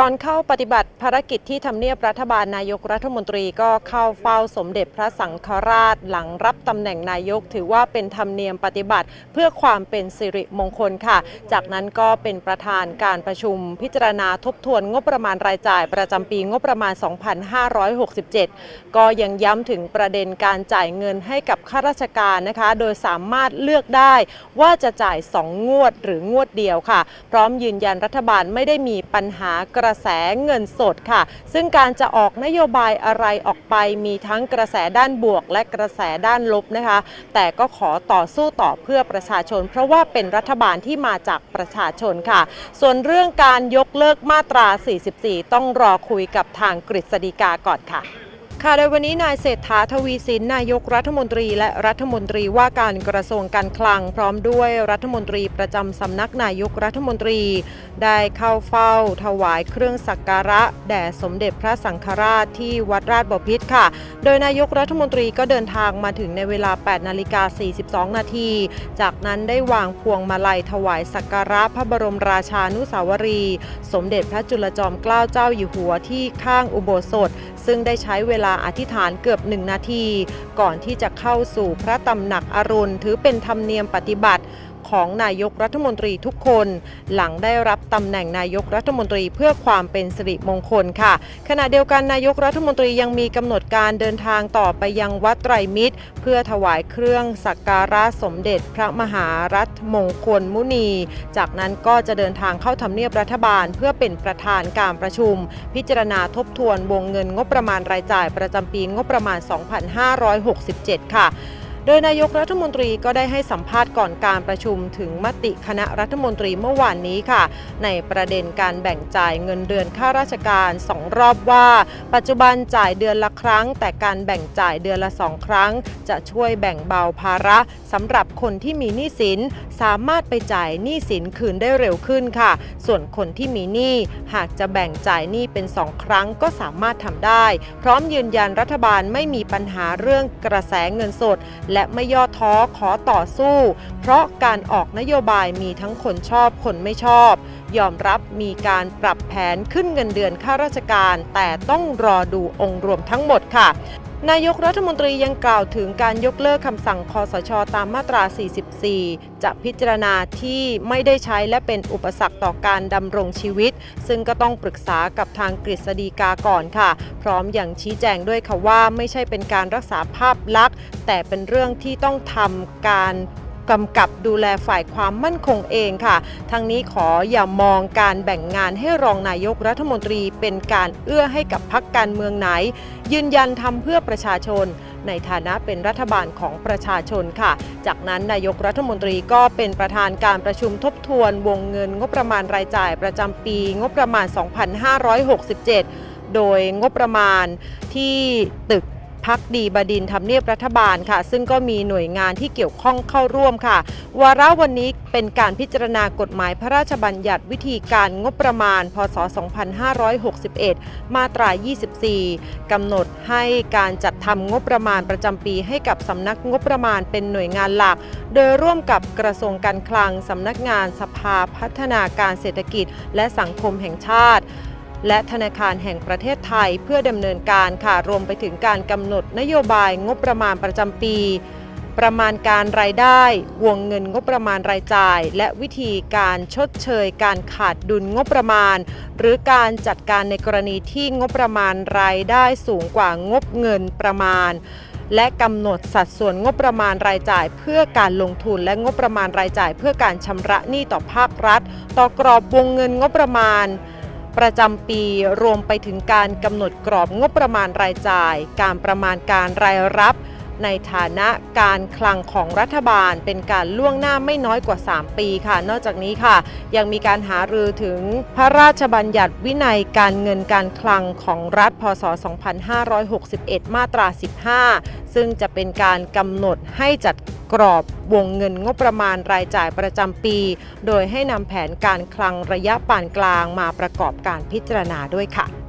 ก่อนเข้าปฏิบัติภารกิจที่ทำเนียบรัฐบาลนายกรัฐมนตรีก็เข้าเฝ้าสมเด็จพระสังฆราช หลังรับตำแหน่งนายกถือว่าเป็นธรรมเนียมปฏิบัติ เพื่อความเป็นสิริมงคลค่ะ จากนั้นก็เป็นประธานการประชุม พิจารณาทบทวนงบประมาณรายจ่าย ประจำปีงบประมาณ 2567 ก็ยังย้ำถึงประเด็นการจ่ายเงินให้กับข้าราชการนะคะ โดยสามารถเลือกได้ว่าจะจ่าย 2 งวดหรืองวดเดียวค่ะ พร้อมยืนยันรัฐบาลไม่ได้มีปัญหากระระแสเงินสดค่ะ ซึ่งการจะออกนโยบายอะไรออกไปมีทั้งกระแสด้านบวก และกระแสด้านลบนะคะ แต่ก็ขอต่อสู้ต่อเพื่อประชาชน เพราะว่าเป็นรัฐบาลที่มาจากประชาชนค่ะ ส่วนเรื่องการยกเลิกมาตรา 44 ต้องรอคุยกับทางกฤษฎีกาก่อนค่ะ ค่ะโดยวันนี้นายเศรษฐาทวีสินนายกรัฐมนตรีและรัฐมนตรีว่าการกระทรวงการคลัง พร้อมด้วยรัฐมนตรีประจำสำนักนายกรัฐมนตรี ได้เข้าเฝ้า ถวายเครื่องสักการะ แด่สมเด็จพระสังฆราชที่วัดราชบพิตรค่ะ โดยนายกรัฐมนตรีก็เดินทางมาถึงในเวลา 8 นาฬิกา 42 นาที จากนั้นได้วางพวงมาลัยถวายสักการะพระบรมราชานุสาวรี สมเด็จพระจุลจอมเกล้าเจ้าอยู่หัวที่ข้างอุโบสถ ซึ่งได้ใช้เวลาอธิษฐานเกือบหนึ่งนาที ก่อนที่จะเข้าสู่พระตำหนักอรุณ ถือเป็นธรรมเนียมปฏิบัติ ของนายกรัฐมนตรีทุกคน หลังได้รับตำแหน่งนายกรัฐมนตรีเพื่อความเป็นสิริมงคลค่ะ ขณะเดียวกันนายกรัฐมนตรียังมีกำหนดการเดินทางต่อไปยังวัดไตรมิตร เพื่อถวายเครื่องสักการะสมเด็จพระมหารัฐมงคลมุนี จากนั้นก็จะเดินทางเข้าทำเนียบรัฐบาล เพื่อเป็นประธานการประชุม พิจารณาทบทวนวงเงินงบประมาณรายจ่ายประจำปีงบประมาณ 2567 ค่ะ โดยนายกรัฐมนตรีก็ได้ให้สัมภาษณ์ก่อนการประชุมถึงมติคณะรัฐมนตรีเมื่อวานนี้ค่ะ ในประเด็นการแบ่งจ่ายเงินเดือนข้าราชการสองรอบว่า ปัจจุบันจ่ายเดือนละครั้ง แต่การแบ่งจ่ายเดือนละสองครั้ง จะช่วยแบ่งเบาภาระสำหรับคนที่มีหนี้สิน สามารถไปจ่ายหนี้สินคืนได้เร็วขึ้นค่ะ ส่วนคนที่มีหนี้หากจะแบ่งจ่ายหนี้เป็นสองครั้งก็สามารถทำได้ พร้อมยืนยันรัฐบาลไม่มีปัญหาเรื่องกระแสเงินสดและไม่ย่อท้อขอต่อสู้ เพราะการออกนโยบายมีทั้งคนชอบคนไม่ชอบ ยอมรับมีการปรับแผนขึ้นเงินเดือนข้าราชการ แต่ต้องรอดูองค์รวมทั้งหมดค่ะ นายกรัฐมนตรียังกล่าวถึงการยกเลิกคำสั่งคอสชตามมาตรา 44 จะพิจารณาที่ไม่ได้ใช้และเป็นอุปสรรคต่อการดำรงชีวิต ซึ่งก็ต้องปรึกษากับทางกฤษฎีกาก่อนค่ะ พร้อมอย่างชี้แจงด้วยค่ะว่าไม่ใช่เป็นการรักษาภาพลักษณ์ แต่เป็นเรื่องที่ต้องทำการ กำกับดูแลฝ่ายความมั่นคงเองค่ะ ทั้งนี้ขออย่ามองการแบ่งงานให้รองนายกรัฐมนตรีเป็นการเอื้อให้กับพักการเมืองไหน ยืนยันทำเพื่อประชาชน ในฐานะเป็นรัฐบาลของประชาชนค่ะ จากนั้นนายกรัฐมนตรีก็เป็นประธานการประชุมทบทวนวงเงินงบประมาณรายจ่ายประจำปี งบประมาณ 2567 โดยงบประมาณที่ตึก พักดีบดินทำเนียบรัฐบาลค่ะ ซึ่งก็มีหน่วยงานที่เกี่ยวข้องเข้าร่วมค่ะ วาระวันนี้เป็นการพิจารณากฎหมายพระราชบัญญัติวิธีการงบประมาณ พศ 2561 มาตรา 24 กำหนดให้การจัดทำงบประมาณประจำปีให้กับสำนักงบประมาณเป็นหน่วยงานหลัก โดยร่วมกับกระทรวงการคลังสำนักงานสภาพัฒนาการเศรษฐกิจ และสังคมแห่งชาติ และธนาคารแห่งประเทศไทยเพื่อดำเนินการค่ะรวมไปถึงการกำหนดนโยบายงบประมาณประจำปี ประมาณการรายได้ วงเงินงบประมาณรายจ่าย และวิธีการชดเชย การขาดดุลงบประมาณ หรือการจัดการในกรณีที่งบประมาณรายได้สูงกว่างบเงินประมาณและกำหนดสัดส่วนงบประมาณรายจ่าย เพื่อการลงทุนและงบประมาณรายจ่าย เพื่อการชำระหนี้ต่อภาครัฐ ต่อกรอบวงเงินงบประมาณ ประจำปีรวมไปถึงการกำหนดกรอบงบประมาณรายจ่าย การประมาณการรายรับ ในฐานะการคลังของรัฐบาล เป็นการล่วงหน้าไม่น้อยกว่า 3 ปีค่ะ นอกจากนี้ค่ะ ยังมีการหารือถึงพระราชบัญญัติวินัยการเงินการคลังของรัฐพศ 2561 มาตรา 15 ซึ่งจะเป็นการกำหนดให้จัดกรอบวงเงินงบประมาณรายจ่ายประจำปี โดยให้นำแผนการคลังระยะปานกลางมาประกอบการพิจารณาด้วยค่ะ